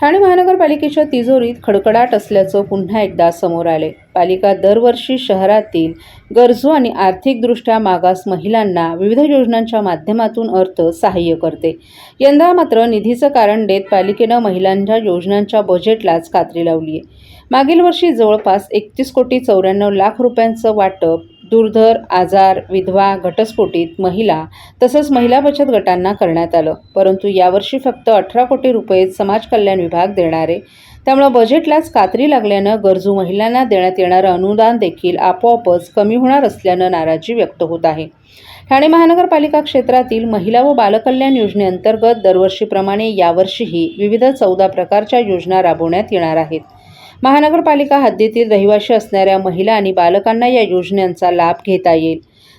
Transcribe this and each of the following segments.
ठाणे महानगरपालिकेच्या तिजोरीत खडखडाट असल्याचं पुन्हा एकदा समोर आले पालिका दरवर्षी शहरातील गरजू आणि आर्थिकदृष्ट्या मागास महिलांना विविध योजनांच्या माध्यमातून अर्थ सहाय्य करते. यंदा मात्र निधीचं कारण देत पालिकेनं महिलांच्या योजनांच्या बजेटलाच कात्री लावली आहे मागील वर्षी जवळपास एकतीस कोटी चौऱ्याण्णव लाख रुपयांचं वाटप दुर्धर आजार विधवा घटस्फोटीत महिला तसंच महिला बचत गटांना करण्यात आलं. परंतु यावर्षी फक्त अठरा कोटी रुपये समाज कल्याण विभाग देणार. आहे त्यामुळं बजेटलाच कात्री लागल्यानं गरजू महिलांना देण्यात येणारं अनुदान देखील आपोआपच कमी होणार असल्यानं नाराजी व्यक्त होत आहे. ठाणे महानगरपालिका क्षेत्रातील महिला व बालकल्याण योजनेअंतर्गत दरवर्षीप्रमाणे यावर्षीही विविध चौदा प्रकारच्या योजना राबवण्यात येणार आहेत. महानगरपालिका हद्दीतील रहिवाशी असणाऱ्या महिला आणि बालकांना या योजनांचा लाभ घेता येईल.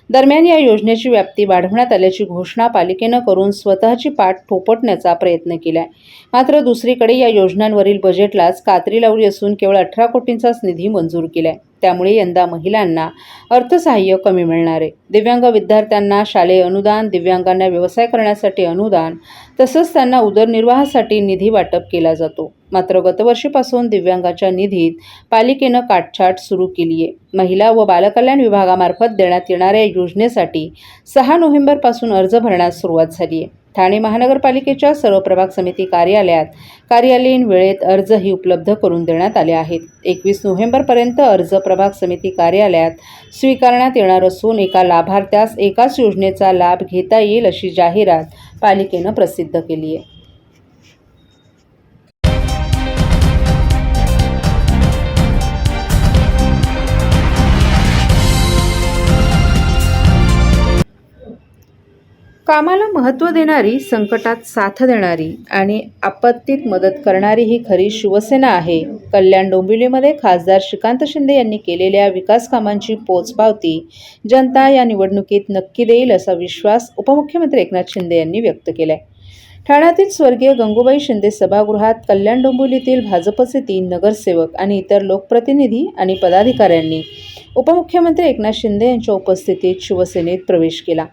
दरम्यान या योजनेची व्याप्ती वाढवण्यात आल्याची घोषणा पालिकेनं करून स्वतःची पाठ ठोपटण्याचा प्रयत्न केलाय. मात्र दुसरीकडे या योजनांवरील बजेटलाच कात्री लावली असून केवळ अठरा कोटींचाच निधी मंजूर केलाय. त्यामुळे यंदा महिलांना अर्थसहाय्य कमी मिळणार आहे. दिव्यांग विद्यार्थ्यांना शालेय अनुदान दिव्यांगांना व्यवसाय करण्यासाठी अनुदान तसंच त्यांना उदरनिर्वाहासाठी निधी वाटप केला जातो. मात्र गतवर्षीपासून दिव्यांगाच्या निधीत पालिकेनं काटछाट सुरू केली आहे. महिला व बालकल्याण विभागामार्फत देण्यात येणाऱ्या योजनेसाठी सहा नोव्हेंबरपासून अर्ज भरण्यास सुरुवात झाली आहे. ठाणे महानगरपालिकेच्या सर्व प्रभाग समिती कार्यालयात कार्यालयीन वेळेत अर्जही उपलब्ध करून देण्यात आले आहेत. एकवीस नोव्हेंबरपर्यंत अर्ज प्रभाग समिती कार्यालयात स्वीकारण्यात येणार असून एका लाभार्थ्यास एकाच योजनेचा लाभ घेता येईल अशी जाहिरात पालिकेनं प्रसिद्ध केली आहे. कामाला महत्त्व देणारी संकटात साथ देणारी आणि आपत्तीत मदत करणारी ही खरी शिवसेना आहे. कल्याण डोंबिवलीमध्ये खासदार श्रीकांत शिंदे यांनी केलेल्या विकास कामांची पोचपावती जनता या निवडणुकीत नक्की देईल असा विश्वास उपमुख्यमंत्री एकनाथ शिंदे यांनी व्यक्त केलाय. ठाण्यातील स्वर्गीय गंगूबाई शिंदे सभागृहात कल्याण डोंबिवलीतील भाजपचे तीन नगरसेवक आणि इतर लोकप्रतिनिधी आणि पदाधिकाऱ्यांनी उपमुख्यमंत्री एकनाथ शिंदे यांच्या उपस्थितीत शिवसेनेत प्रवेश केला.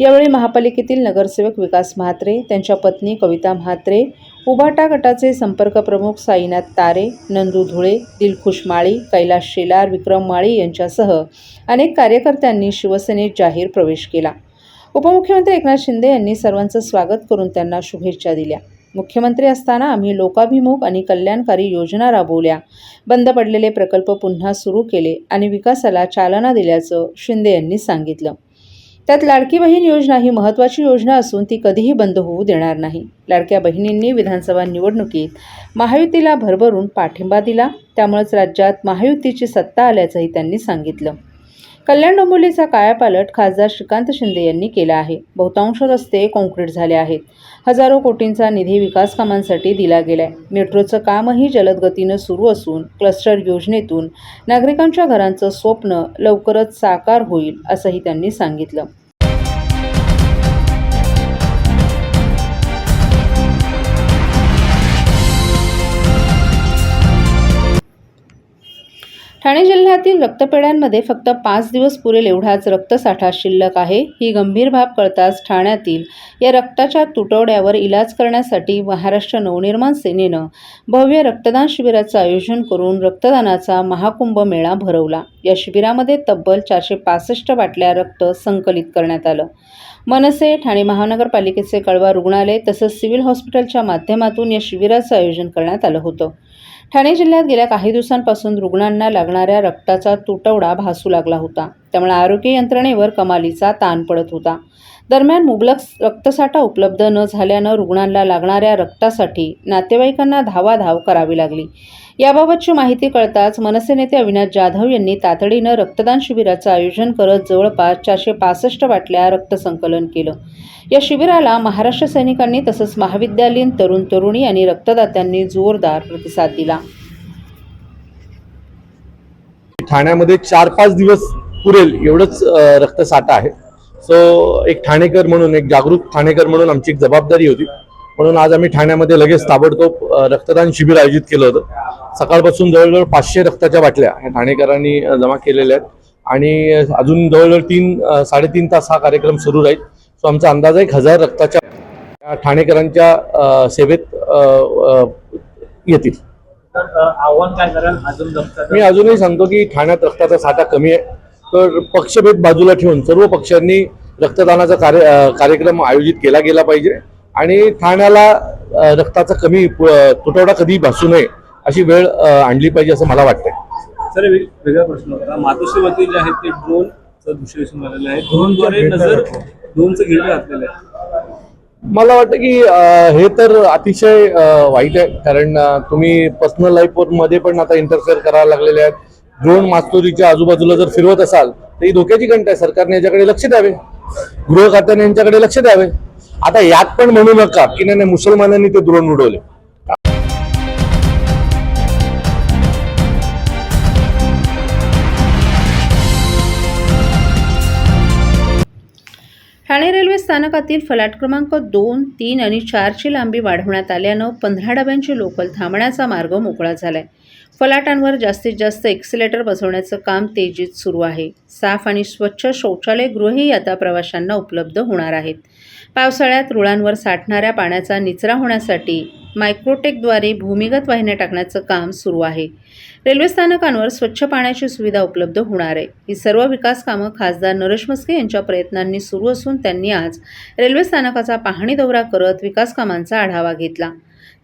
यावेळी महापालिकेतील नगरसेवक विकास म्हात्रे त्यांच्या पत्नी कविता म्हात्रे उभाटा गटाचे संपर्क प्रमुख साईनाथ तारे नंदू धुळे दिलखुश माळी कैलास शेलार विक्रम माळी यांच्यासह अनेक कार्यकर्त्यांनी शिवसेनेत जाहीर प्रवेश केला. उपमुख्यमंत्री एकनाथ शिंदे यांनी सर्वांचं स्वागत करून त्यांना शुभेच्छा दिल्या. मुख्यमंत्री असताना आम्ही लोकाभिमुख आणि कल्याणकारी योजना राबवल्या. बंद पडलेले प्रकल्प पुन्हा सुरू केले आणि विकासाला चालना दिल्याचं शिंदे यांनी सांगितलं. त्यात लाडकी बहीण योजना ही महत्त्वाची योजना असून ती कधीही बंद होऊ देणार नाही. लाडक्या बहिणींनी विधानसभा निवडणुकीत महायुतीला भरभरून पाठिंबा दिला. त्यामुळेच राज्यात महायुतीची सत्ता आल्याचंही त्यांनी सांगितलं. कल्याण डोंबिवलीचा कायापालट खासदार श्रीकांत शिंदे यांनी केला आहे. बहुतांश रस्ते कॉन्क्रीट झाले आहेत. हजारो कोटींचा निधी विकास कामांसाठी दिला गेलाय. मेट्रोचं कामही जलद गतीनं सुरू असून क्लस्टर योजनेतून नागरिकांच्या घरांचं स्वप्न लवकरच साकार होईल असंही त्यांनी सांगितलं. ठाणे जिल्ह्यातील रक्तपेढ्यांमध्ये फक्त पाच दिवस पुरेल एवढाच रक्तसाठा शिल्लक आहे. ही गंभीर बाब कळताच ठाण्यातील या रक्ताच्या तुटवड्यावर इलाज करण्यासाठी महाराष्ट्र नवनिर्माण सेनेनं भव्य रक्तदान शिबिराचं आयोजन करून रक्तदानाचा महाकुंभ मेळा भरवला. या शिबिरामध्ये तब्बल चारशे पासष्ट बाटल्या रक्त संकलित करण्यात आलं. मनसे ठाणे महानगरपालिकेचे कळवा रुग्णालय तसंच सिव्हिल हॉस्पिटलच्या माध्यमातून या शिबिराचं आयोजन करण्यात आलं होतं. ठाणे जिल्ह्यात गेल्या काही दिवसांपासून रुग्णांना लागणाऱ्या रक्ताचा तुटवडा भासू लागला होता. त्यामुळे आरोग्य यंत्रणेवर कमालीचा ताण पडत होता. दरम्यान मुबलक रक्तसाठा उपलब्ध न झाल्यानं रुग्णांना लागणाऱ्या रक्तासाठी नातेवाईकांना धावाधाव करावी लागली. याबाबतची माहिती कळताच मनसे नेते अविनाश जाधव यांनी तातडीनं रक्तदान शिबिराचं आयोजन करत जवळपास चारशे पासष्ट बाटल्या रक्तसंकलन केलं. या शिबिराला महाराष्ट्र सैनिकांनी तसंच महाविद्यालयीन तरुण तरुणी आणि रक्तदात्यांनी जोरदार प्रतिसाद दिला. ठाण्यामध्ये चार पाच दिवस पुरेल एवढंच रक्तसाठा आहे. सो एक ठाणेकर म्हणून एक जागरूक ठाणेकर म्हणून आमची एक जबाबदारी होती. म्हणून आज आम्ही ठाण्यामध्ये लगेच ताबडतोब रक्तदान शिबिर आयोजित केलं होतं. सकाळपासून जवळजवळ पाचशे रक्ताच्या बाटल्या ह्या ठाणेकरांनी जमा केलेल्या आहेत. आणि अजून जवळजवळ तीन साडेतीन तास हा कार्यक्रम सुरू राहील. सो आमचा अंदाज आहे एक हजार रक्ताच्या ठाणेकरांच्या सेवेत येतील. आव्हान काय कराल? अजून रक्ताचं मी अजूनही सांगतो की ठाण्यात रक्ताचा साठा कमी आहे. तर पक्षभेद बाजूला ठेवून सर्व पक्षांनी रक्तदानाचा कार्य कार्यक्रम आयोजित केला गेला पाहिजे. आणि ठाण्याला रक्ताचा कमी तुटवडा कधी भासू नये अशी वेळ आणली पाहिजे असं मला वाटतंय. सर वेग- वेगळा प्रश्न होता. मातोश्रीवरती जे आहे ते ड्रोनचं आहे. ड्रोनद्वारे नजर ड्रोनचं गिरडं घातलेलं आहे. मला वाटतं की हे तर अतिशय वाईट आहे. कारण तुम्ही पर्सनल लाईफमध्ये पण आता इंटरफेअर करायला लागलेले आहेत. ड्रोन मास्तुरीच्या आजूबाजूला जर फिरवत असाल तर ही धोक्याची घंटा आहे. सरकारने याच्याकडे लक्ष द्यावे. गृह खात्याने यांच्याकडे लक्ष द्यावे. आता यात पण म्हणू नका की नाही नाही, मुसलमानांनी ते द्रोण उडवले. ठाणे रेल्वे स्थानकातील फलाट क्रमांक दोन तीन आणि चारची लांबी वाढवण्यात आल्यानं पंधरा डब्यांची लोकल थांबण्याचा मार्ग मोकळा झालाय. फलाटांवर जास्तीत जास्त एक्सिलेटर बसवण्याचं काम तेजीत सुरू आहे. साफ आणि स्वच्छ शौचालयगृहही आता प्रवाशांना उपलब्ध होणार आहेत. पावसाळ्यात रुळांवर साठणाऱ्या पाण्याचा निचरा होण्यासाठी मायक्रोटेकद्वारे भूमिगत वाहिन्या टाकण्याचं काम सुरू आहे. रेल्वे स्थानकांवर स्वच्छ पाण्याची सुविधा उपलब्ध होणार आहे. ही सर्व विकास कामं खासदार नरेश मस्के यांच्या प्रयत्नांनी सुरू असून त्यांनी आज रेल्वे स्थानकाचा पाहणी दौरा करत विकास कामांचा आढावा घेतला.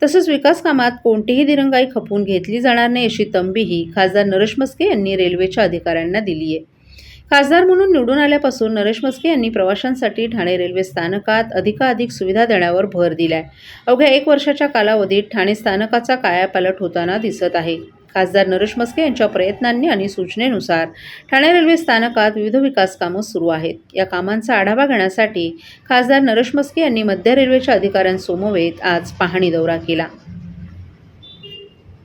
तसंच विकास कामात कोणतीही दिरंगाई खपवून घेतली जाणार नाही अशी तंबीही खासदार नरेश मस्के यांनी रेल्वेच्या अधिकाऱ्यांना दिली आहे. खासदार म्हणून निवडून आल्यापासून नरेश मस्के यांनी प्रवाशांसाठी ठाणे रेल्वे स्थानकात अधिकाधिक सुविधा देण्यावर भर दिलाय. अवघ्या एक वर्षाच्या कालावधीत ठाणे स्थानकाचा कायापालट होताना दिसत आहे. खासदार नरेश मस्के यांच्या प्रयत्नांनी आणि सूचनेनुसार ठाणे रेल्वे स्थानकात विविध विकास कामं सुरू आहेत. या कामांचा आढावा घेण्यासाठी खासदार नरेश मस्के यांनी मध्य रेल्वेच्या अधिकाऱ्यांसमवेत आज पाहणी दौरा केला.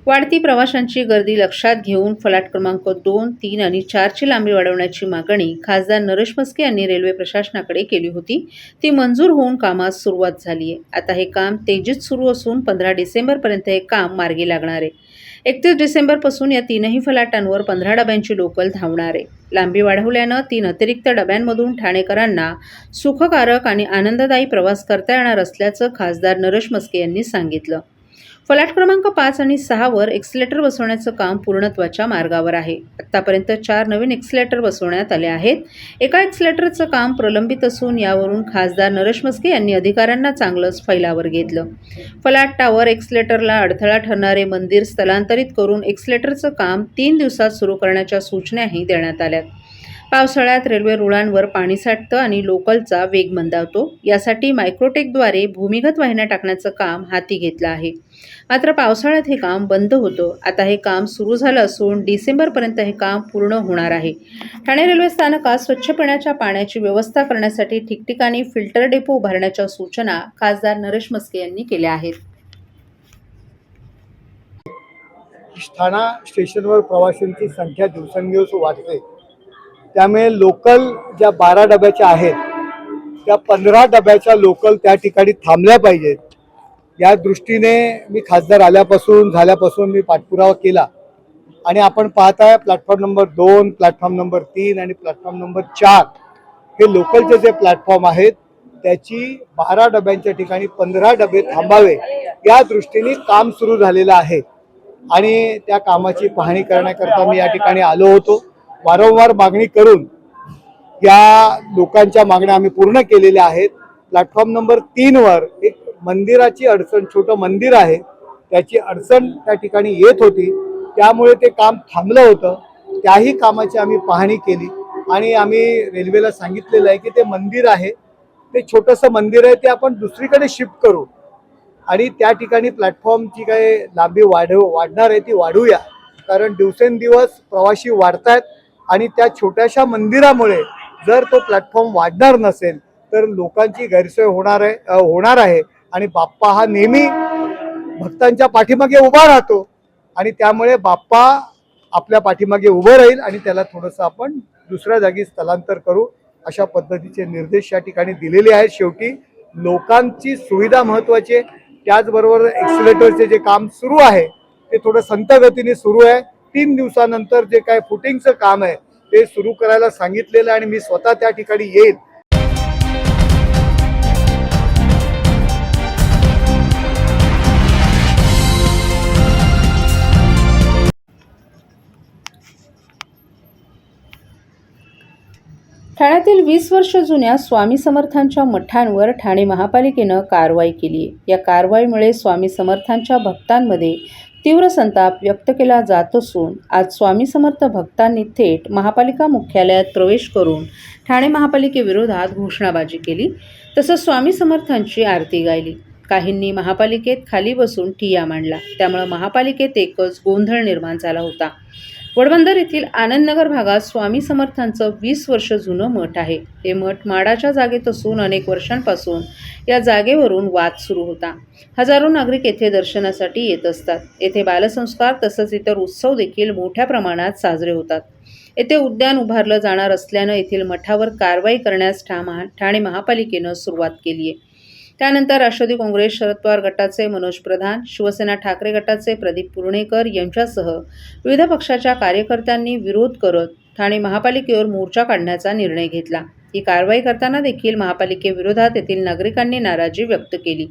वाढती प्रवाशांची गर्दी लक्षात घेऊन फलाट क्रमांक दोन तीन आणि चारची लांबी वाढवण्याची मागणी खासदार नरेश मस्के यांनी रेल्वे प्रशासनाकडे केली होती. ती मंजूर होऊन कामास सुरुवात झाली आहे आता हे काम तेजीत सुरू असून पंधरा डिसेंबरपर्यंत हे काम मार्गी लागणार आहे. एकतीस डिसेंबरपासून या तीनही फलाटांवर पंधरा डब्यांची लोकल धावणार आहे. लांबी वाढवल्यानं तीन अतिरिक्त डब्यांमधून ठाणेकरांना सुखकारक आणि आनंददायी प्रवास करता येणार असल्याचं खासदार नरेश मस्के यांनी सांगितलं. फलाट क्रमांक पाच आणि सहावर एक्सिलेटर बसवण्याचं काम पूर्णत्वाच्या मार्गावर आहे. आत्तापर्यंत चार नवीन एक्सिलेटर बसवण्यात आले आहेत. एका एक्सिलेटरचं काम प्रलंबित असून यावरून खासदार नरेश मस्के यांनी अधिकाऱ्यांना चांगलंच फैलावर घेतलं. फलाट टावर एक्सिलेटरला अडथळा ठरणारे मंदिर स्थलांतरित करून एक्सिलेटरचं काम तीन दिवसात सुरू करण्याच्या सूचनाही देण्यात आल्यात. पावसाळ्यात रेल्वे रुळांवर पाणी साठतं आणि लोकलचा वेग मंदावतो. यासाठी मायक्रोटेकद्वारे भूमिगत वाहिन्या टाकण्याचं काम हाती घेतलं आहे. मात्र पावसाळ्यात हे काम बंद होतं. आता हे काम सुरू झालं असून डिसेंबरपर्यंत हे काम पूर्ण होणार आहे. ठाणे रेल्वे स्थानकात स्वच्छ पिण्याच्या पाण्याची व्यवस्था करण्यासाठी ठिकठिकाणी फिल्टर डेपो उभारण्याच्या सूचना खासदार नरेश मस्के यांनी केल्या आहेत. ठाणा स्टेशनवर प्रवाशांची संख्या दिवसेंदिवस वाढते. त्यामुळे लोकल ज्या बारा डब्याच्या आहेत त्या पंधरा डब्याच्या लोकल त्या ठिकाणी थांबल्या पाहिजेत. या दृष्टीने मी खासदार आल्यापासून झाल्यापासून मी पाठपुरावा केला. आणि आपण पाहताय प्लॅटफॉर्म नंबर दोन प्लॅटफॉर्म नंबर तीन आणि प्लॅटफॉर्म नंबर चार हे लोकलचे जे प्लॅटफॉर्म आहेत त्याची बारा डब्यांच्या ठिकाणी पंधरा डबे थांबावे या दृष्टीने काम सुरू झालेलं आहे. आणि त्या कामाची पाहणी करण्याकरता मी या ठिकाणी आलो होतो. वारंवार मागणी करून या लोकांच्या मागण्या आम्ही पूर्ण केलेल्या आहेत. प्लॅटफॉर्म नंबर तीनवर एक मंदिराची अडचण छोटं मंदिर आहे. त्याची अडचण त्या ठिकाणी येत होती. त्यामुळे ते काम थांबलं होतं. त्याही कामाची आम्ही पाहणी केली. आणि आम्ही रेल्वेला सांगितलेलं आहे की ते मंदिर आहे. ते छोटंसं मंदिर आहे ते आपण दुसरीकडे शिफ्ट करू. आणि त्या ठिकाणी प्लॅटफॉर्मची काय लांबी वाढव वाढणार आहे ती वाढूया. कारण दिवसेंदिवस प्रवासी वाढतायत. आणि त्या छोट्याशा मंदिरामुळे जर तो प्लॅटफॉर्म वाढणार नसेल तर लोकांची गैरसोय होणार आहे होणार आहे. आणि बाप्पा हा नेहमी भक्तांच्या पाठीमागे उभा राहतो. आणि त्यामुळे बाप्पा आपल्या पाठीमागे उभं राहील आणि त्याला थोडंसं आपण दुसऱ्या जागी स्थलांतर करू अशा पद्धतीचे निर्देश या ठिकाणी दिलेले आहेत. शेवटी लोकांची सुविधा महत्वाची आहे. त्याचबरोबर एक्सिलेटरचे जे काम सुरू आहे ते थोडं संतगतीने सुरू आहे. तीन दिवसानंतर जे काय फुटिंगचं काम आहे ते सुरू करायला सांगितलेलं आणि मी स्वतः त्या ठिकाणी येईल ठाण्यातील वीस वर्ष जुन्या स्वामी समर्थांच्या मठांवर ठाणे महापालिकेनं कारवाई केली. या कारवाईमुळे स्वामी समर्थांच्या भक्तांमध्ये तीव्र संताप व्यक्त केला जात असून आज स्वामी समर्थ भक्तांनी थेट महापालिका मुख्यालयात प्रवेश करून ठाणे महापालिकेविरोधात घोषणाबाजी केली. तसंच स्वामी समर्थांची आरती गायली. काहींनी महापालिकेत खाली बसून ठिया मांडला. त्यामुळं महापालिकेत एकच गोंधळ निर्माण झाला होता. वडबंदर येथील आनंदनगर भागात स्वामी समर्थांचं वीस वर्ष जुनं मठ आहे. हे मठ माडाच्या जागेत असून अनेक वर्षांपासून या जागेवरून वाद सुरू होता. हजारो नागरिक येथे दर्शनासाठी येत असतात. येथे बालसंस्कार तसंच इतर उत्सव देखील मोठ्या प्रमाणात साजरे होतात. येथे उद्यान उभारलं जाणार असल्यानं येथील मठावर कारवाई करण्यास ठामा ठाणे महापालिकेनं सुरुवात केली आहे त्यानंतर राष्ट्रवादी काँग्रेस शरद पवार गटाचे मनोज प्रधान शिवसेना ठाकरे गटाचे प्रदीप पुर्णेकर यांच्यासह विविध पक्षाच्या कार्यकर्त्यांनी विरोध करत ठाणे महापालिकेवर मोर्चा काढण्याचा निर्णय घेतला. ही कारवाई करताना देखील महापालिकेविरोधात येथील नागरिकांनी नाराजी व्यक्त केली.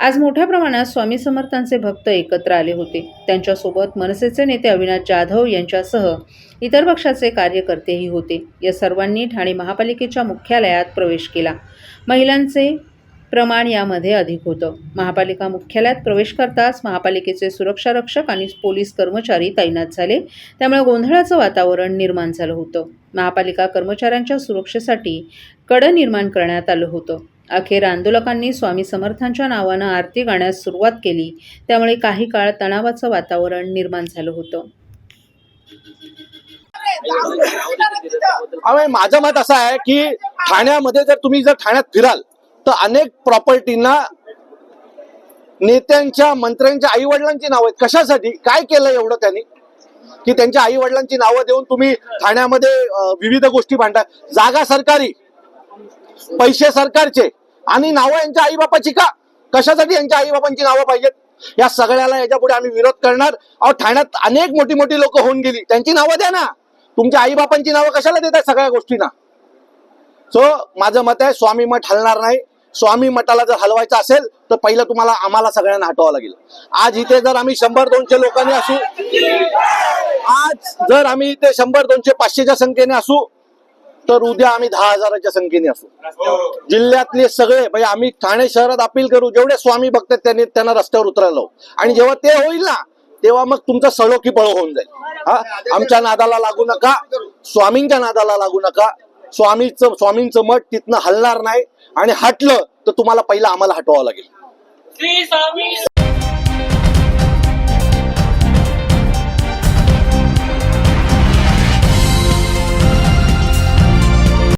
आज मोठ्या प्रमाणात स्वामी समर्थांचे भक्त एकत्र आले होते. त्यांच्यासोबत मनसेचे नेते अविनाश जाधव यांच्यासह इतर पक्षाचे कार्यकर्तेही होते. या सर्वांनी ठाणे महापालिकेच्या मुख्यालयात प्रवेश केला. महिलांचे प्रमाण यामध्ये अधिक होतं. महापालिका मुख्यालयात प्रवेश करताच महापालिकेचे सुरक्षा रक्षक आणि पोलीस कर्मचारी तैनात झाले. त्यामुळे गोंधळाचं वातावरण निर्माण झालं होतं. महापालिका कर्मचाऱ्यांच्या सुरक्षेसाठी कडं निर्माण करण्यात आलं होतं. अखेर आंदोलकांनी स्वामी समर्थांच्या नावानं आरती गाण्यास सुरुवात केली. त्यामुळे काही काळ तणावाचं वातावरण निर्माण झालं होतं. माझं मत असं आहे की ठाण्यामध्ये जर तुम्ही जर ठाण्यात फिराल तर अनेक प्रॉपर्टीना नेत्यांच्या मंत्र्यांच्या आई वडिलांची नावं आहेत. कशासाठी? काय केलं एवढं त्यांनी? की त्यांच्या आई वडिलांची नावं देऊन तुम्ही ठाण्यामध्ये विविध गोष्टी भांडा. जागा सरकारी पैसे सरकारचे. आणि नावं यांच्या आई बापाची का? कशासाठी यांच्या आई बापांची नावं पाहिजेत? या सगळ्याला याच्यापुढे आम्ही विरोध करणार. अहो ठाण्यात अनेक मोठी मोठी लोक होऊन गेली. त्यांची नावं द्या ना. तुमच्या आई बापांची नावं कशाला देत सगळ्या गोष्टींना? सो माझं मत आहे स्वामी मत हलणार नाही. स्वामी मठाला जर हलवायचं असेल तर पहिलं तुम्हाला आम्हाला सगळ्यांना हटवावं लागेल. आज इथे जर आम्ही शंभर दोनशे लोकांनी असू आज जर आम्ही इथे शंभर दोनशे पाचशेच्या संख्येने असू तर उद्या आम्ही दहा हजाराच्या संख्येने असू. जिल्ह्यातले सगळे म्हणजे आम्ही ठाणे शहरात अपील करू जेवढे स्वामी भक्त त्यांनी त्यांना रस्त्यावर उतरायला आणि जेव्हा ते होईल ना तेव्हा मग तुमचं सळोखी पळो होऊन जाईल. हा? आमच्या नादाला लागू नका स्वामींच्या नादाला लागू नका. स्वामीचं स्वामींचं मठ तिथनं हलणार नाही. आणि हटलं तर तुम्हाला पहिलं आम्हाला हटवावं लागेल.